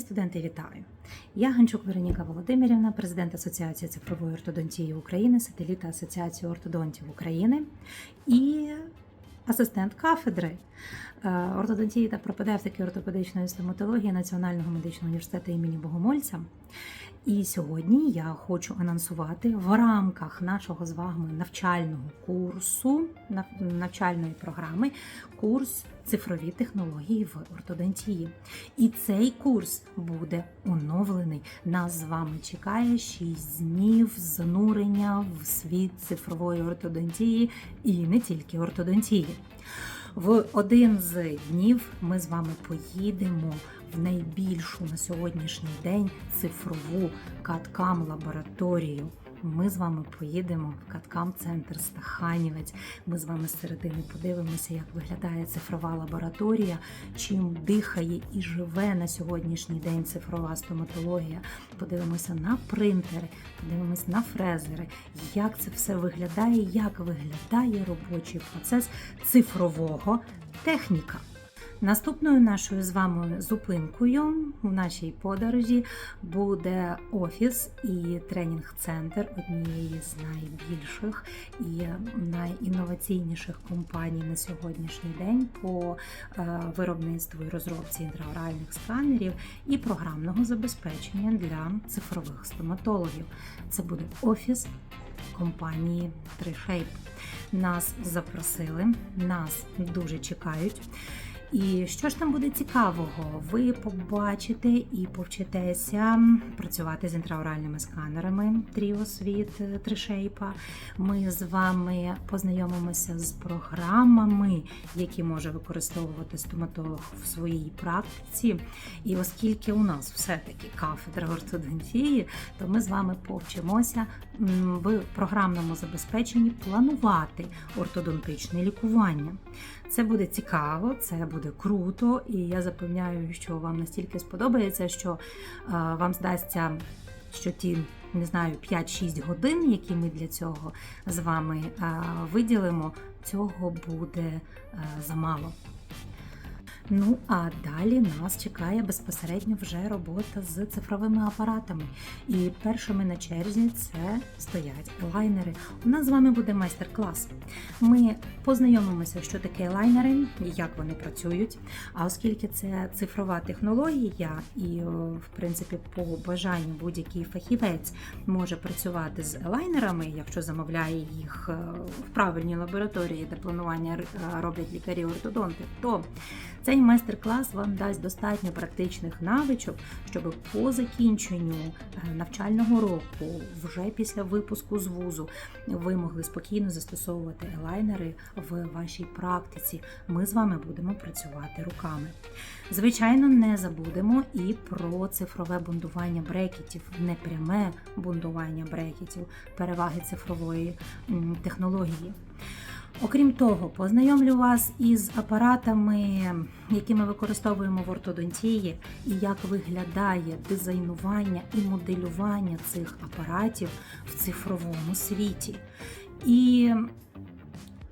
студенти, вітаю! Я Ганчук Вероніка Володимирівна, президент Асоціації цифрової ортодонтії України, сателіта Асоціації ортодонтів України і асистент кафедри е, ортодонтії та пропедевтики ортопедичної стоматології Національного медичного університету імені Богомольця. І сьогодні я хочу анонсувати в рамках нашого з вами навчального курсу, нав- навчальної програми, курс цифрові технології в ортодонтії. І цей курс буде оновлений. Нас з вами чекає 6 днів занурення в світ цифрової ортодонтії і не тільки ортодонтії. В один з днів ми з вами поїдемо в найбільшу на сьогоднішній день цифрову каткам лабораторію. Ми з вами поїдемо в каткам центр Стаханівець. Ми з вами з середини подивимося, як виглядає цифрова лабораторія, чим дихає і живе на сьогоднішній день цифрова стоматологія. Подивимося на принтери, подивимося на фрезери, як це все виглядає, як виглядає робочий процес цифрового техніка. Наступною нашою з вами зупинкою в нашій подорожі буде офіс і тренінг-центр однієї з найбільших і найінноваційніших компаній на сьогоднішній день по е, виробництву і розробці інтраоральних сканерів і програмного забезпечення для цифрових стоматологів. Це буде офіс компанії TreeShape. Нас запросили, нас дуже чекають. І що ж там буде цікавого? Ви побачите і повчитеся працювати з інтраоральними сканерами Тріос від Тришейпа. Ми з вами познайомимося з програмами, які може використовувати стоматолог в своїй практиці. І оскільки у нас все-таки кафедра ортодонтії, то ми з вами повчимося в програмному забезпеченні планувати ортодонтичне лікування. Це буде цікаво, це буде круто, і я запевняю, що вам настільки сподобається, що е, вам здасться, що ті. Не знаю, 5-6 годин, які ми для цього з вами е, виділимо, цього буде е, замало. Ну а далі нас чекає безпосередньо вже робота з цифровими апаратами. І першими на черзі це стоять елайнери. У нас з вами буде майстер-клас. Ми познайомимося, що таке елайнери, як вони працюють. А оскільки це цифрова технологія, і в принципі по бажанню будь-який фахівець може працювати з елайнерами, якщо замовляє їх е, в правильній лабораторії, де планування е, роблять лікарі-ортодонти, то цей майстер-клас вам дасть достатньо практичних навичок, щоб по закінченню е, навчального року, вже після випуску з вузу, ви могли спокійно застосовувати елайнери в вашій практиці. Ми з вами будемо працювати руками. Звичайно, не забудемо і про цифрове бундування брекетів, непряме бундування брекетів, переваги цифрової технології. Окрім того, познайомлю вас із апаратами, які ми використовуємо в ортодонтії, і як виглядає дизайнування і моделювання цих апаратів в цифровому світі. І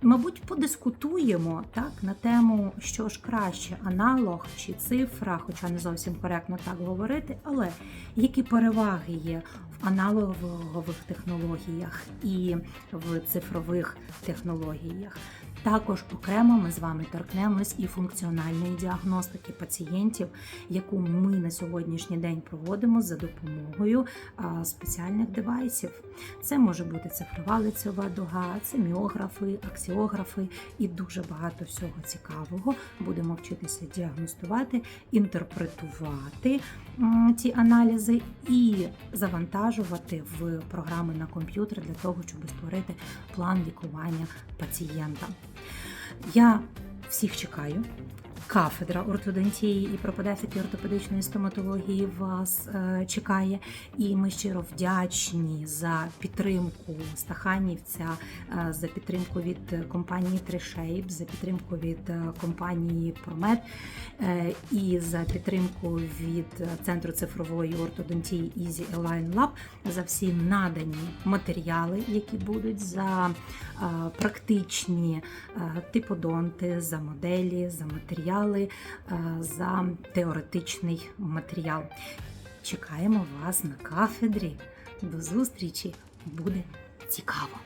Мабуть, подискутуємо так на тему, що ж краще, аналог чи цифра, хоча не зовсім коректно так говорити, але які переваги є в аналогових технологіях і в цифрових технологіях. Також окремо ми з вами торкнемось і функціональної діагностики пацієнтів, яку ми на сьогоднішній день проводимо за допомогою спеціальних девайсів. Це може бути цифрова лицьова дуга, це міографи, аксіографи і дуже багато всього цікавого. Будемо вчитися діагностувати, інтерпретувати ці аналізи і завантажувати в програми на комп'ютер для того, щоб створити план лікування пацієнта. Я всіх чекаю. Кафедра ортодонтії і пропедевтики ортопедичної стоматології вас е, чекає, і ми щиро вдячні за підтримку Стаханівця, е, за підтримку від компанії TreeShape, за підтримку від е, компанії Промет і за підтримку від центру цифрової ортодонтії Easy Align Lab за всі надані матеріали, які будуть за практичні типодонти, за моделі, за матеріали відповідали е, за теоретичний матеріал. Чекаємо вас на кафедрі. До зустрічі! Буде цікаво!